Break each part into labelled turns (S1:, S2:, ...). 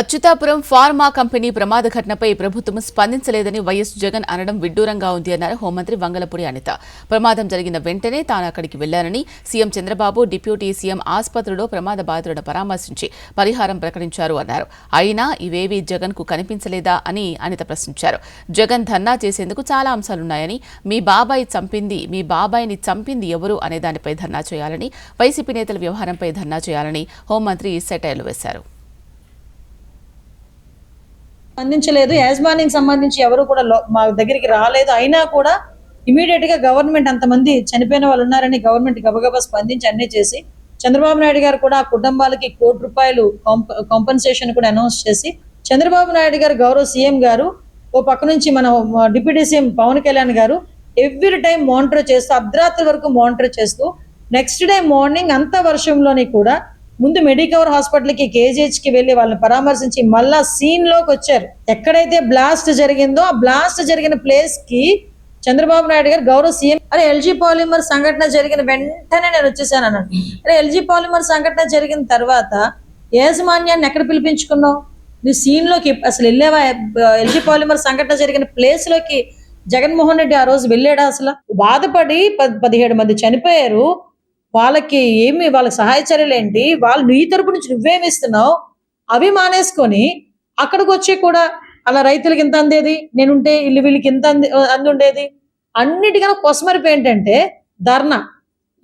S1: Atchutapuram pharma company ప్రమాద ఘటనపై ప్రభుత్వం స్పందించలేదని వైఎస్ జగన్ అనడం విడ్డూరంగా ఉంది అన్నారు హోంమంత్రి వంగలపూడి అనిత. ప్రమాదం జరిగిన వెంటనే తాను అక్కడికి వెళ్ళానని సీఎం చంద్రబాబు డిప్యూటీ సీఎం ఆసుపత్రిలో ప్రమాద బాధితులను పరామర్శించి పరిహారం ప్రకటించారు అన్నారు. అయినా ఇవేవీ జగన్కు కనిపించలేదా అని అనిత ప్రశ్నించారు. జగన్ ధర్నా చేసేందుకు చాలా అంశాలున్నాయని మీ బాబాయ్ చంపింది మీ బాబాయిని చంపింది ఎవరు అనే దానిపై ధర్నా చేయాలని వైసీపీ నేతల వ్యవహారంపై ధర్నా చేయాలని హోంమంత్రి సెటైర్లు వేశారు.
S2: స్పందించలేదు. యాజమాన్యం సంబంధించి ఎవరు కూడా మా దగ్గరికి రాలేదు. అయినా కూడా ఇమీడియట్గా గవర్నమెంట్ అంతమంది చనిపోయిన వాళ్ళు ఉన్నారని గవర్నమెంట్ గబగబా స్పందించి అన్ని చేసి చంద్రబాబు నాయుడు గారు కూడా ఆ కుటుంబాలకి కోటి రూపాయలు కాంపన్సేషన్ కూడా అనౌన్స్ చేసి చంద్రబాబు నాయుడు గారు గౌరవ సీఎం గారు ఓ పక్క నుంచి మన డిప్యూటీ సీఎం పవన్ కళ్యాణ్ గారు ఎవ్రీ టైం మానిటర్ చేస్తూ అర్ధరాత్రి వరకు మానిటర్ చేస్తూ నెక్స్ట్ డే మార్నింగ్ అంత వర్షంలోని కూడా ముందు మెడికవర్ హాస్పిటల్కి వెళ్ళి కి వెళ్ళి వాళ్ళని పరామర్శించి మళ్ళా సీన్లోకి వచ్చారు. ఎక్కడైతే బ్లాస్ట్ జరిగిందో ఆ బ్లాస్ట్ జరిగిన ప్లేస్కి చంద్రబాబు నాయుడు గారు గౌరవ సీఎం అరే ఎల్జీ పాలిమర్ సంఘటన జరిగిన వెంటనే నేను వచ్చేసాను అన్నాను అరే ఎల్జీ పాలిమర్ సంఘటన జరిగిన తర్వాత యాజమాన్యాన్ని ఎక్కడ పిలిపించుకున్నావు? నువ్వు సీన్లోకి అసలు వెళ్ళేవా? ఎల్జీ పాలిమర్ సంఘటన జరిగిన ప్లేస్లోకి జగన్మోహన్ రెడ్డి ఆ రోజు వెళ్ళాడా అసలు? బాధపడి పదిహేడు మంది చనిపోయారు. వాళ్ళకి ఏమి వాళ్ళకి సహాయ చర్యలు ఏంటి? వాళ్ళు నీ తరపు నుంచి నువ్వేమిస్తున్నావు అవి మానేసుకొని అక్కడికి వచ్చి కూడా అలా రైతులకి ఇంత అందేది? నేనుంటే ఇల్లు వీళ్ళకి ఇంత అంది అంది ఉండేది అన్నిటికన్నా కొసమరిపి ఏంటంటే ధర్నా.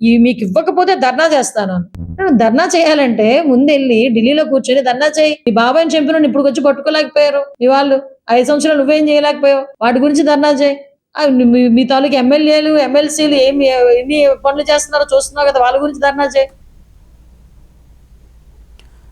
S2: ఇవి మీకు ఇవ్వకపోతే ధర్నా చేస్తాను. నేను ధర్నా చేయాలంటే ముందెళ్ళి ఢిల్లీలో కూర్చొని ధర్నా చేయి. మీ బాబాయ్ చంపిన ఇప్పుడు వచ్చి పట్టుకోలేకపోయారు. మీ వాళ్ళు ఐదు సంవత్సరాలు నువ్వేం చేయలేకపోయావు? వాటి గురించి ధర్నా చేయి. మీ తాలూకు ఎమ్మెల్యేలు ఎమ్మెల్సీలు ఏమి ఎన్ని పనులు చేస్తున్నారో చూస్తున్నావు కదా వాళ్ళ గురించి ధర్నా చేయి.